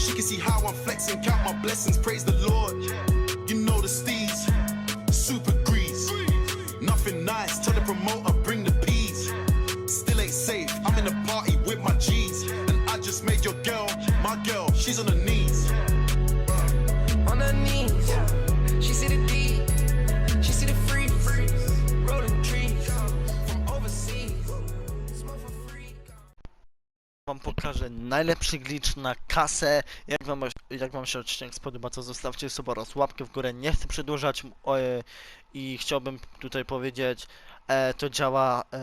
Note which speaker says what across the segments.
Speaker 1: She can see how I'm flexing, count my blessings, praise the Lord. You know the steeds, super grease. Nothing nice, tell the promoter,
Speaker 2: pokażę najlepszy glitch na kasę. Jak wam, jak wam się odcinek spodoba, to zostawcie suba oraz łapkę w górę. Nie chcę przedłużać e, i chciałbym tutaj powiedzieć, e, to działa e,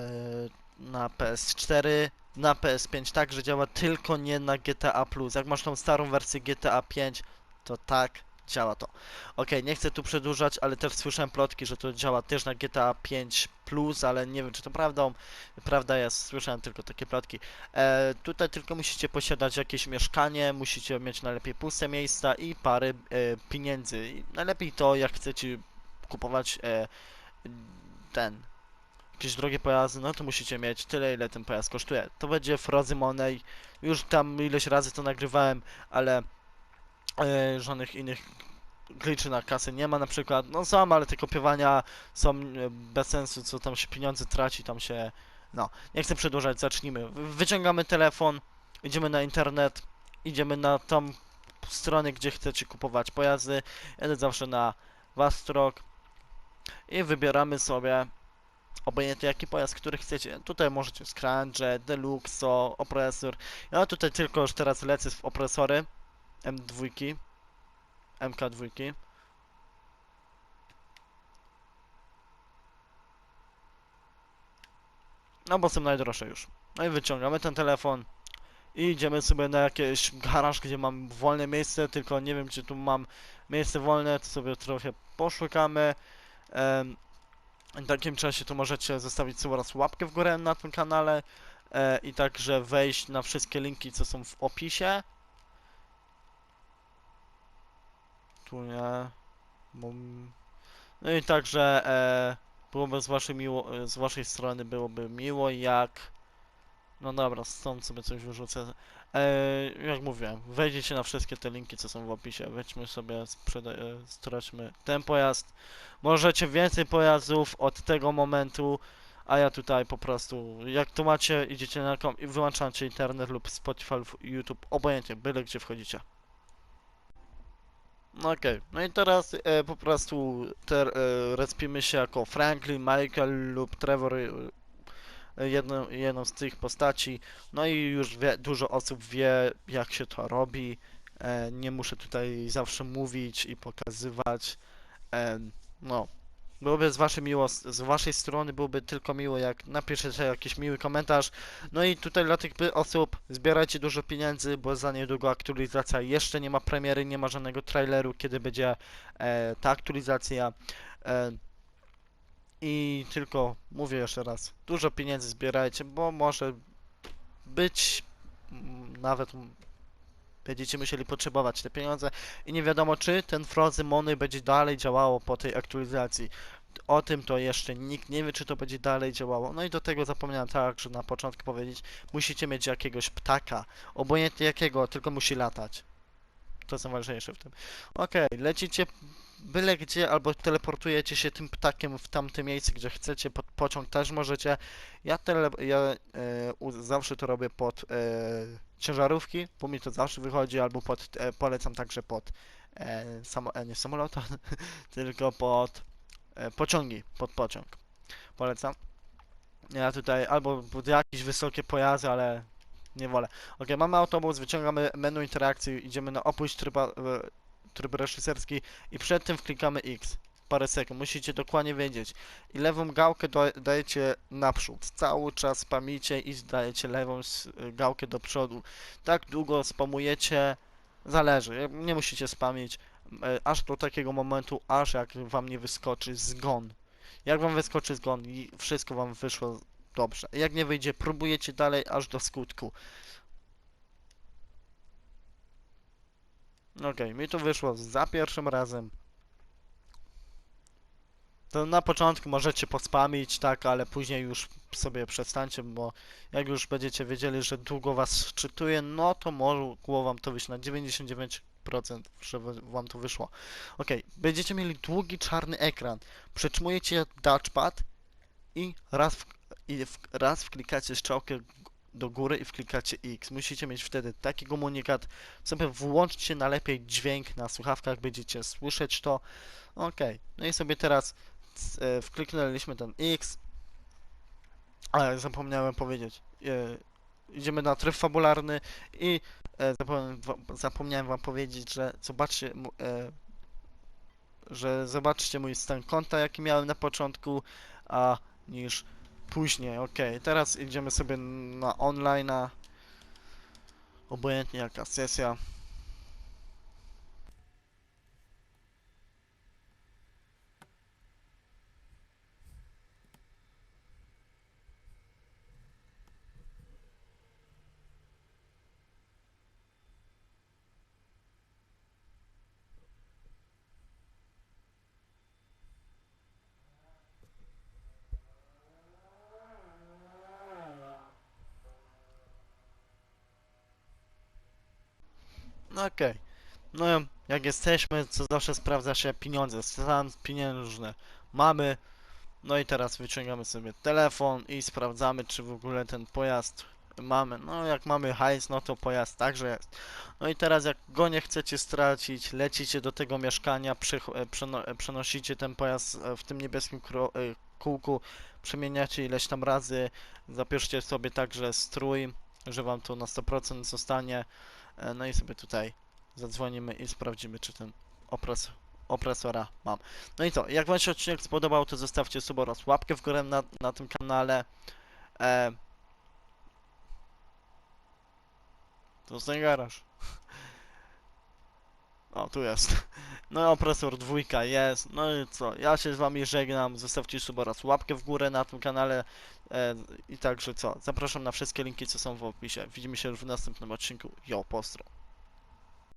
Speaker 2: na PS4, na PS5 także działa, tylko nie na GTA+. Jak masz tą starą wersję GTA 5, to tak działa to. Ok, nie chcę tu przedłużać, ale też słyszałem plotki, że to działa też na GTA 5 ale nie wiem czy to prawdą. Prawda jest, słyszałem tylko takie plotki. E, tutaj tylko musicie posiadać jakieś mieszkanie, musicie mieć najlepiej puste miejsca i parę e, pieniędzy. I najlepiej to, jak chcecie kupować e, ten jakieś drogie pojazdy, no to musicie mieć tyle, ile ten pojazd kosztuje. To będzie Frozy Money. Już tam ileś razy to nagrywałem, ale e, żadnych innych glitchy na kasę nie ma na przykład. No są, ale te kopiowania są e, bez sensu, co tam się pieniądze traci, tam się... No, nie chcę przedłużać, zacznijmy. Wy- Wyciągamy telefon, idziemy na internet, idziemy na tą stronę, gdzie chcecie kupować pojazdy. Jedę zawsze na Wastrok i wybieramy sobie obojętnie jaki pojazd, który chcecie. Tutaj możecie Scrange, Deluxo, opresor. Ja tutaj tylko już teraz lecę w opresory M2, MK2. No bo są najdroższe już. No i wyciągamy ten telefon i idziemy sobie na jakieś garaż, gdzie mam wolne miejsce, tylko nie wiem gdzie tu mam miejsce wolne, to sobie trochę poszukamy. Em, w takim czasie to możecie zostawić sobie oraz łapkę w górę na tym kanale e, i także wejść na wszystkie linki, co są w opisie. Tu nie. No i także e, byłoby z waszej, miło, z waszej strony byłoby miło, jak... No dobra, stąd sobie coś wyrzucę. E, jak mówiłem, wejdziecie na wszystkie te linki, co są w opisie. Weźmy sobie, e, straćmy ten pojazd. Możecie więcej pojazdów od tego momentu, a ja tutaj po prostu, jak tu macie, idziecie na kom i wyłączacie internet lub Spotify YouTube, obojętnie, byle gdzie wchodzicie. No okej, no i teraz e, po prostu ter, e, respimy się jako Franklin, Michael lub Trevor, e, jedną, jedną z tych postaci. No i już wie, dużo osób wie, jak się to robi. E, nie muszę tutaj zawsze mówić i pokazywać. E, no, byłoby z waszej miło, z waszej strony byłoby tylko miło, jak napiszecie jakiś miły komentarz. No i tutaj dla tych osób zbierajcie dużo pieniędzy, bo za niedługo aktualizacja jeszcze nie ma premiery, nie ma żadnego traileru, kiedy będzie e, ta aktualizacja. E, I tylko mówię jeszcze raz, dużo pieniędzy zbierajcie, bo może być nawet będziecie musieli potrzebować te pieniądze i nie wiadomo czy ten Frozen Money będzie dalej działało po tej aktualizacji. O tym to jeszcze nikt nie wie, czy to będzie dalej działało. No i do tego zapomniałem także na początku powiedzieć, musicie mieć jakiegoś ptaka, obojętnie jakiego, tylko musi latać. To jest najważniejsze w tym. Okej, lecicie byle gdzie albo teleportujecie się tym ptakiem w tamte miejsce, gdzie chcecie, pod pociąg też możecie. Ja, tele, ja e, u, zawsze to robię pod e, ciężarówki, bo mi to zawsze wychodzi, albo pod, e, polecam także pod e, samo, e, nie samolot, tylko pod e, pociągi, pod pociąg. Polecam. Ja tutaj albo jakieś wysokie pojazdy, ale nie wolę. Ok, mamy autobus, wyciągamy menu interakcji, idziemy na opuść tryba, e, tryb reżyserski i przed tym wklikamy X. Parę sekund, musicie dokładnie wiedzieć. I lewą gałkę dajecie naprzód. Cały czas spamicie i dajecie lewą s- gałkę do przodu. Tak długo spamujecie, zależy. Nie musicie spamić e, aż do takiego momentu, aż jak wam nie wyskoczy zgon. Jak wam wyskoczy zgon i wszystko wam wyszło dobrze. Jak nie wyjdzie, próbujecie dalej aż do skutku. Okej, mi to wyszło za pierwszym razem. to na początku możecie pospamić, tak, ale później już sobie przestańcie, bo jak już będziecie wiedzieli, że długo was czytuje, no to mogło wam to wyjść na 99%, żeby wam to wyszło. Ok, będziecie mieli długi czarny ekran, przytrzymujecie touchpad i raz, w, i w, raz wklikacie strzałkę do góry i wklikacie X. Musicie mieć wtedy taki komunikat. Sobie włączcie na lepiej dźwięk na słuchawkach, będziecie słyszeć to. Ok, no i sobie teraz e, wkliknęliśmy ten X. Ale zapomniałem powiedzieć. E, idziemy na tryb fabularny i e, zapomniałem, wa- zapomniałem wam powiedzieć, że zobaczcie, że zobaczcie mój stan konta, jaki miałem na początku, a niż później. Ok, teraz idziemy sobie na online'a. Obojętnie jaka sesja. No okej. No jak jesteśmy, to zawsze sprawdza się pieniądze, stan pieniężny. Mamy. No i teraz wyciągamy sobie telefon i sprawdzamy, czy w ogóle ten pojazd mamy. No jak mamy hajs, no to pojazd także jest. No i teraz jak go nie chcecie stracić, lecicie do tego mieszkania, e, e, przenosicie ten pojazd e, w tym niebieskim kółku, przemieniacie ileś tam razy, zapiszcie sobie także strój, że wam to na 100% zostanie. E, No i sobie tutaj zadzwonimy i sprawdzimy, czy ten opres opresora mam. No i co, jak wam się odcinek spodobał, to zostawcie suba oraz łapkę w górę na, na tym kanale. E... To jest garaż. O, tu jest. No opresor dwójka jest. No i co, ja się z wami żegnam. Zostawcie suba oraz łapkę w górę na tym kanale. E, I także co, zapraszam na wszystkie linki, co są w opisie. Widzimy się już w następnym odcinku. Jo, postro.